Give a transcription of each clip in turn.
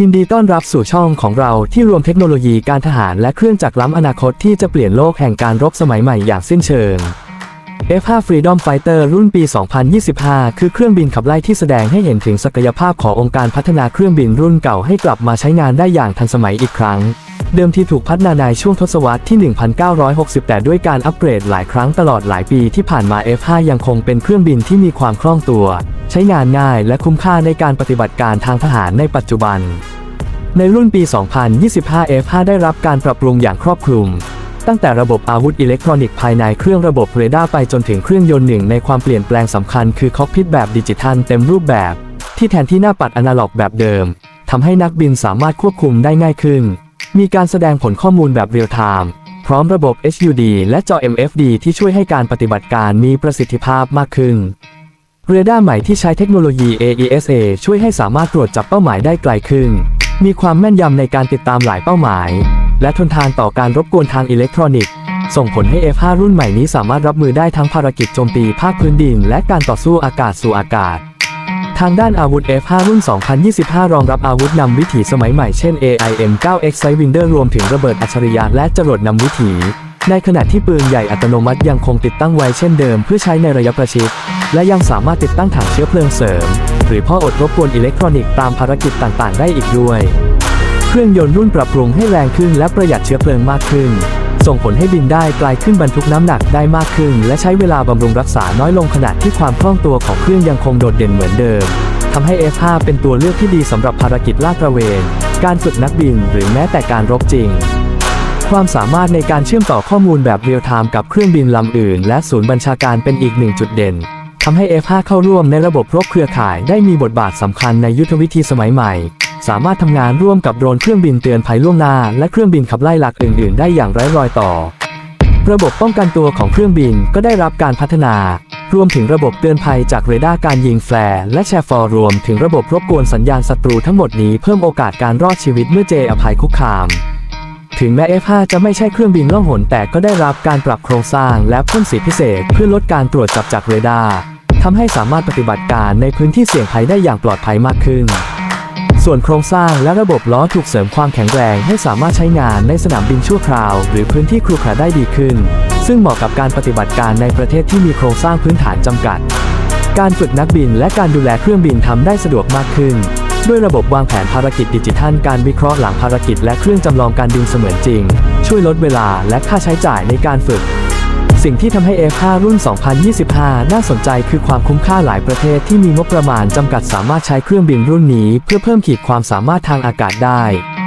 ยินดีต้อนรับสู่ช่องของเราที่รวมเทคโนโลยีการทหารและเครื่องจักรล้ำอนาคตที่จะเปลี่ยนโลกแห่งการรบสมัยใหม่อย่างสิ้นเชิง F5 Freedom Fighter รุ่นปี 2025 คือเครื่องบินขับไล่ที่แสดงให้เห็นถึงศักยภาพขององค์การพัฒนาเครื่องบินรุ่นเก่าให้กลับมาใช้งานได้อย่างทันสมัยอีกครั้ง เดิมทีถูกพัฒนาในช่วงทศวรรษที่ 1960แต่ด้วยการอัปเกรดหลายครั้งตลอดหลายปีที่ผ่านมา F5 ยังคงเป็นเครื่องบินที่มีความคล่องตัว ใช้งานง่ายและคุ้มค่าในการปฏิบัติการทางทหารในปัจจุบัน ในรุ่นปี 2025 F5 ได้รับการปรับปรุงอย่างครอบคลุม ตั้งแต่ระบบอาวุธอิเล็กทรอนิกส์ภายในเครื่องระบบเรดาร์ไปจนถึงเครื่องยนต์หนึ่งในความเปลี่ยนแปลงสำคัญคือคอกพิทแบบดิจิทัลเต็มรูปแบบ ที่แทนที่หน้าปัดอนาล็อกแบบเดิมทำให้นักบินสามารถควบคุมได้ง่ายขึ้น มีการแสดงผลข้อมูลแบบเรียลไทม์พร้อมระบบ HUD และจอ MFD ที่ช่วยให้การปฏิบัติการมีประสิทธิภาพมากขึ้น เรดาร์ใหม่ที่ใช้เทคโนโลยี AESA ช่วยให้สามารถตรวจจับเป้าหมายได้ไกลขึ้น มีความแม่นยำในการติดตามหลายเป้าหมาย และทนทานต่อการรบกวนทางอิเล็กทรอนิกส์ ส่งผลให้ F5 รุ่นใหม่นี้สามารถรับมือได้ทั้งภารกิจโจมตีภาคพื้นดิน และการต่อสู้อากาศสู่อากาศ ทางด้านอาวุธ F5 รุ่น 2025 รองรับอาวุธนำวิถีสมัยใหม่เช่น AIM-9X Sidewinder รวมถึงระเบิดอัจฉริยะและจรวดนำวิถี ในขณะที่ปืนใหญ่อัตโนมัติยังคงติดตั้งไว้เช่นเดิมเพื่อใช้ในระยะประชิด และยังสามารถติดตั้งถังเชื้อเพลิงเสริม หรือพ่ออดรบกวนอิเล็กทรอนิกส์ตามภารกิจต่างๆ ได้อีกด้วย เครื่องยนต์รุ่นปรับปรุงให้แรงขึ้นและประหยัดเชื้อเพลิงมากขึ้น ส่งผลให้บินได้ไกลขึ้นบรรทุกน้ำหนักได้มากขึ้น และใช้เวลาบำรุงรักษาน้อยลงขณะที่ความคล่องตัวของเครื่องยังคงโดดเด่นเหมือนเดิมทำให้ F5 เป็นตัวเลือกที่ดีสำหรับภารกิจลาดตระเวน การฝึกนักบินหรือแม้แต่การรบจริง ความสามารถในการเชื่อมต่อข้อมูลแบบเรียลไทม์กับเครื่องบินลำอื่น และศูนย์บัญชาการเป็นอีกหนึ่งจุดเด่นทำให้ F5 เข้าร่วมในระบบรบเครือข่ายได้มีบทบาทสำคัญในยุทธวิธีสมัยใหม่ สามารถทำงานร่วมกับโดรนเครื่องบินเตือนภัยล่วงหน้า และเครื่องบินขับไล่หลักอื่น ๆ ได้อย่างไร้รอยต่อ ระบบป้องกันตัวของเครื่องบินก็ได้รับการพัฒนารวมถึงระบบเตือนภัยจากเรดาร์การยิงแฟร์และแชร์ฟอร์รวมถึงระบบรบกวนสัญญาณศัตรูทั้งหมดนี้เพิ่มโอกาสการรอดชีวิตเมื่อเจออภัยคุกคาม ถึงแม้ F5 จะไม่ใช่เครื่องบินล่องหนแต่ก็ได้รับการปรับโครงสร้างและพ่นสีพิเศษ เพื่อลดการตรวจจับจากเรดาร์ทำให้สามารถปฏิบัติการในพื้นที่เสี่ยงภัยได้อย่างปลอดภัยมากขึ้น ส่วนโครงสร้างและระบบล้อถูกเสริมความแข็งแรงให้สามารถใช้งานในสนามบินชั่วคราว หรือพื้นที่ครุขระได้ดีขึ้น ซึ่งเหมาะกับการปฏิบัติการในประเทศที่มีโครงสร้างพื้นฐานจำกัด การฝึกนักบินและการดูแลเครื่องบินทำได้สะดวกมากขึ้น ด้วยระบบวางแผนภารกิจดิจิทัล การวิเคราะห์หลังภารกิจและเครื่องจำลองการบินเสมือนจริง ช่วยลดเวลาและค่าใช้จ่ายในการฝึก สิ่งที่ทำให้ F5 รุ่น 2025 น่าสนใจคือความคุ้มค่าหลายประเทศที่มีงบประมาณจำกัดสามารถใช้เครื่องบินรุ่นนี้เพื่อเพิ่มขีดความสามารถทางอากาศได้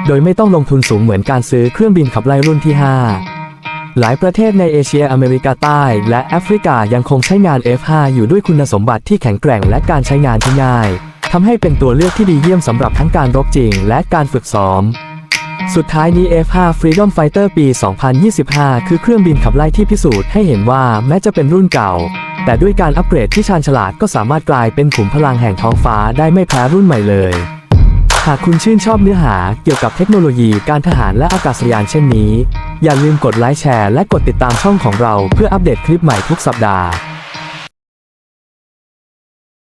โดยไม่ต้องลงทุนสูงเหมือนการซื้อเครื่องบินขับไล่รุ่นที่ 5 หลายประเทศในเอเชียอเมริกาใต้ และแอฟริกายังคงใช้งาน F5 อยู่ด้วยคุณสมบัติที่แข็งแกร่งและการใช้งานที่ง่ายทำให้เป็นตัวเลือกที่ดีเยี่ยมสำหรับทั้งการรบจริงและการฝึกซ้อม สุดท้ายนี้ F5 Freedom Fighter ปี 2025 คือเครื่องบินขับไล่ที่พิสูจน์ให้เห็นว่าแม้จะเป็นรุ่นเก่า แต่ด้วยการอัปเกรดที่ชาญฉลาดก็สามารถกลายเป็นขุมพลังแห่งท้องฟ้าได้ไม่แพ้รุ่นใหม่เลย หากคุณชื่นชอบเนื้อหาเกี่ยวกับเทคโนโลยีการทหารและอากาศยานเช่นนี้ อย่าลืมกดไลค์แชร์และกดติดตามช่องของเราเพื่ออัปเดตคลิปใหม่ทุกสัปดาห์